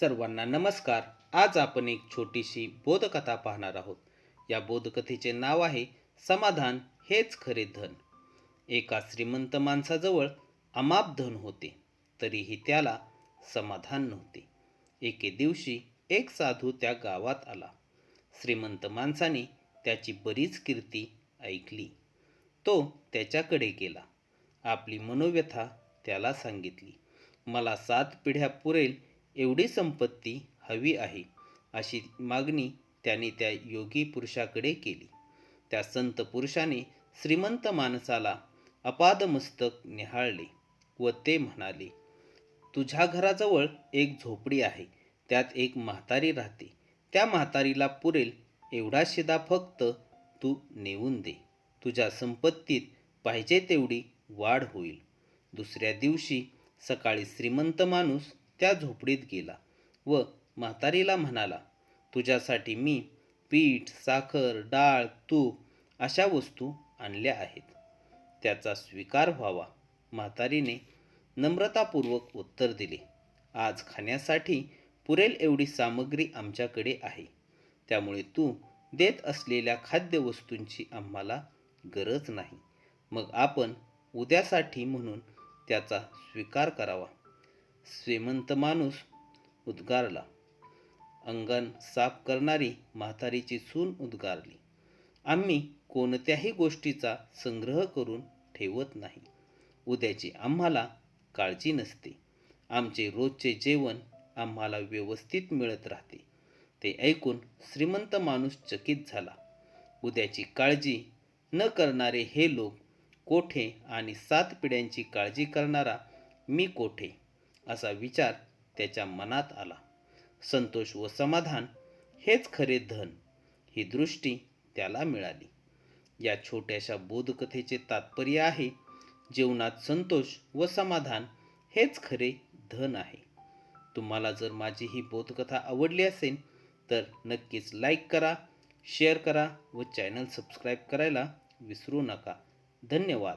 सर्वांना नमस्कार. आज आपण एक छोटीशी बोधकथा पाहणार आहोत. या बोधकथेचे नाव आहे समाधान हेच खरे धन. एका श्रीमंत माणसाजवळ अमाप धन होते तरीही त्याला समाधान नव्हते. एके दिवशी एक साधू त्या गावात आला. श्रीमंत माणसाने त्याची बरीच कीर्ती ऐकली. तो त्याच्याकडे गेला. आपली मनोव्यथा त्याला सांगितली. मला सात पिढ्या पुरेल एवढी संपत्ती हवी आहे अशी मागणी त्याने त्या योगी पुरुषाकडे केली. त्या संत पुरुषाने श्रीमंत माणसाला अपादमस्तक निहाळले व ते म्हणाले तुझ्या घराजवळ एक झोपडी आहे त्यात एक म्हातारी राहते. त्या म्हातारीला पुरेल एवढा शिदा फक्त तू नेऊन दे. तुझ्या संपत्तीत पाहिजे तेवढी वाढ होईल. दुसऱ्या दिवशी सकाळी श्रीमंत माणूस त्या झोपडीत गेला व म्हातारीला म्हणाला तुझ्यासाठी मी पीठ साखर डाळ तूप अशा वस्तू आणल्या आहेत. त्याचा स्वीकार व्हावा. म्हातारीने नम्रतापूर्वक उत्तर दिले आज खाण्यासाठी पुरेल एवढी सामग्री आमच्याकडे आहे. त्यामुळे तू देत असलेल्या खाद्यवस्तूंची आम्हाला गरज नाही. मग आपण उद्यासाठी म्हणून त्याचा स्वीकार करावा. श्रीमंत माणूस उद्गारला. अंगण साफ करणारी म्हातारीची सून उद्गारली. आम्ही कोणत्याही गोष्टीचा संग्रह करून ठेवत नाही. उद्याची आम्हाला काळजी नसते. आमचे रोजचे जेवण आम्हाला व्यवस्थित मिळत राहते. ते ऐकून श्रीमंत माणूस चकित झाला. उद्याची काळजी न करणारे हे लोक कोठे आणि सात पिढ्यांची काळजी करणारा मी कोठे? असा विचार त्याच्या मनात आला. संतोष व समाधान हेच खरे धन. ही दृष्टी त्याला मिळाली. या छोट्याशा बोधकथेचे तात्पर्य आहे जीवनात संतोष व समाधान हेच खरे धन आहे. तुम्हाला जर माझी ही बोधकथा आवडली असेल तर नक्कीच लाईक करा शेअर करा व चॅनल सबस्क्राईब करायला विसरू नका. धन्यवाद.